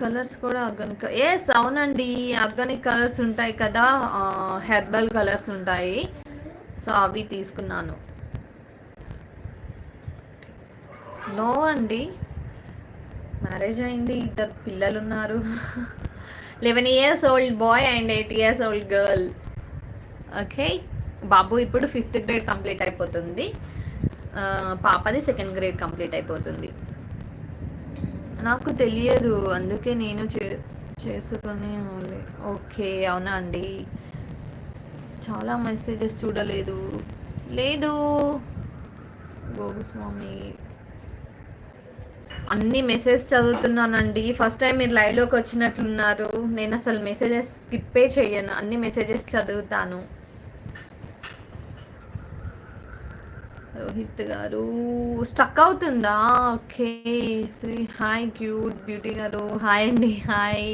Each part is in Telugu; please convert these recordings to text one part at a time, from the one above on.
కలర్స్ కూడా ఆర్గానిక్ ఎస్ అవునండి ఆర్గానిక్ కలర్స్ ఉంటాయి కదా హెర్బల్ కలర్స్ ఉంటాయి. సో అవి తీసుకున్నాను. నో అండి. మ్యారేజ్ అయింది ఇద్దరు పిల్లలు ఉన్నారు eleven years old boy and eight years old girl. Okay? బాబు ఇప్పుడు ఫిఫ్త్ గ్రేడ్ కంప్లీట్ అయిపోతుంది. పాపది సెకండ్ గ్రేడ్ కంప్లీట్ అయిపోతుంది. నాకు తెలియదు అందుకే నేను చే చేసుకొని ఓకే అవునా అండి? చాలా మెసేజెస్ చూడలేదు. లేదు. గోగుస్వామి అన్ని మెసేజ్ చదువుతున్నానండి. ఫస్ట్ టైం మీరు లైవ్లోకి వచ్చినట్లున్నారు నేను అసలు మెసేజెస్ స్కిప్పే చేయను. అన్ని మెసేజెస్ చదువుతాను. రోహిత్ గారు. స్టక్ అవుతుందా? Okay. Sri hi cute beauty గారు. హాయ్ అండి హాయ్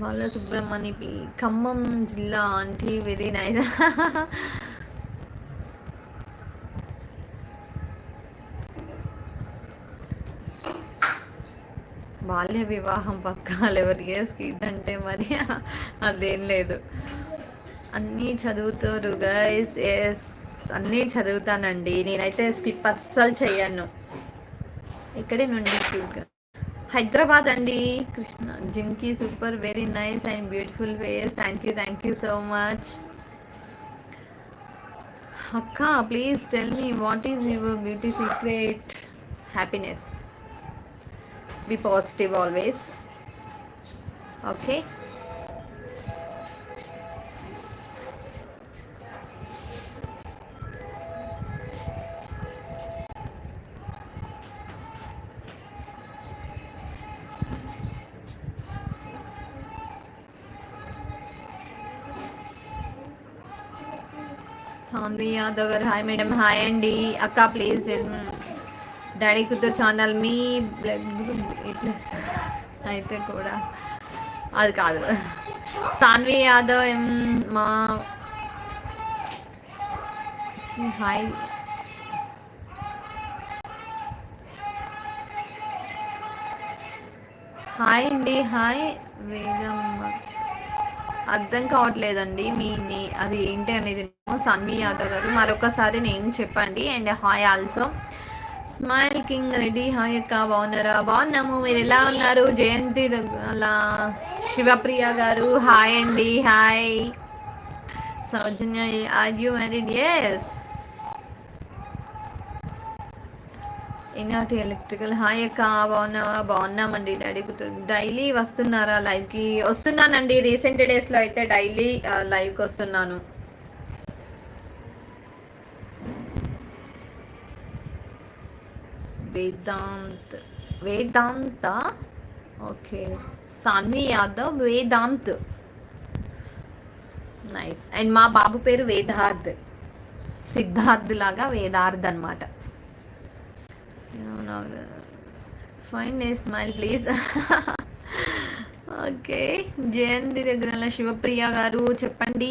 బాల సుబ్రహ్మణ్య పి ఖమ్మం జిల్లా ఆంటీ వెరీ నైస్. బాల్య వివాహం పక్కాలు ఎవరి స్కిడ్ అంటే మరి అదేం లేదు. అన్నీ చదువుతారు గైస్ ఎస్ అన్నీ చదువుతానండి. నేనైతే స్కిప్ అస్సలు చెయ్యను. ఇక్కడే నుండి హైదరాబాద్ అండి. Krishna జింకీ super very nice and beautiful ways. Thank you thank you so much. అక్క please tell me what is your beauty secret? Happiness. Be positive always. Okay. Sanvi Yadav గారు హాయ్ మేడం హాయ్ అండి అక్క ప్లీజ్ డాడీ కుదర్ ఛానల్ మీ బ్లడ్ గ్రూప్ అయితే కూడా. అది కాదు. సాన్వి యాదవ్ ఎం మా హాయ్ హాయ్ అండి హాయ్ వేదమ్మ అర్థం కావట్లేదండి. మీ అది ఏంటి అనేది సన్వి యాదవ్ గారు మరొకసారి నేను చెప్పండి. And hi also. Smile king Reddy hi అక్క బాగున్నారా? బాగున్నాము. మీరు ఎలా ఉన్నారు? జయంతి అలా శివప్రియ గారు హాయ్ అండి. Hi. Soujanya are you married yes ఈనాటి ఎలక్ట్రికల్. హాయ్ అక్క బాగున్నావా బాగున్నామండి. డాడీ డైలీ వస్తున్నారా లైవ్కి? వస్తున్నానండి. రీసెంట్ డేస్లో అయితే డైలీ లైవ్కి వస్తున్నాను. Vedant. Vedanta? Okay. Sanvi Yadav Vedant. Nice. And మా బాబు పేరు వేదార్థ్ సిద్ధార్థ్ లాగా వేదార్థ్ అనమాట ఫైన్ నే స్మైల్ ప్లీజ్ ఓకే జయంతి దగ్గర శివప్రియ గారు చెప్పండి.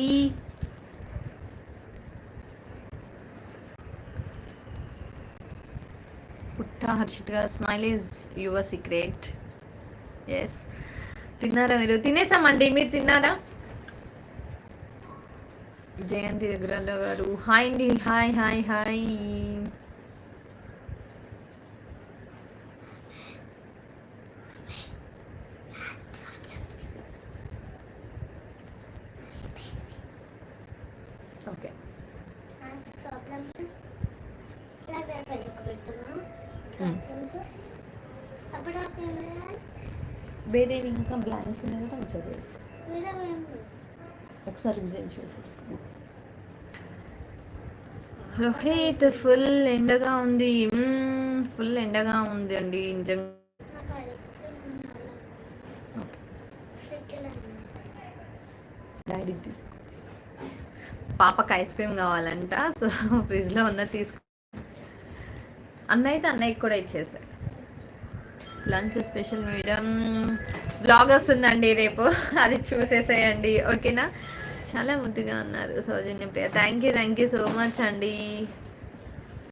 పుట్ట హర్షిత్ గారు smile is your secret yes తిన్నారా మీరు? తినేసామండి. మీరు తిన్నారా? జయంతి దగ్గర గారు. హాయ్ అండి. హాయ్ హాయ్ హాయ్ బేదేవి ఇంకా బ్లాంక్స్ ఉన్నాయి కదా ఒకసారి వేసుకో ఒకసారి రిజైన్ చేసేసుకో రోహిత్ ఫుల్ ఎండగా ఉంది. ఫుల్ ఎండగా ఉంది అండి నిజంగా. నాకు డాడీకి తీసుకో. పాపకి ఐస్ క్రీమ్ కావాలంట సో ఫ్రిడ్జ్లో ఉన్న తీసుకో. అన్న అయితే అన్నయ్యకి కూడా ఇచ్చేసాయి లంచ్ స్పెషల్ మేడం. బ్లాగ్ వస్తుందండి రేపు. అది చూసేసేయండి. ఓకేనా? చాలా ముద్దుగా ఉన్నారు Soujanya Priya. Thank you thank you so much అండి.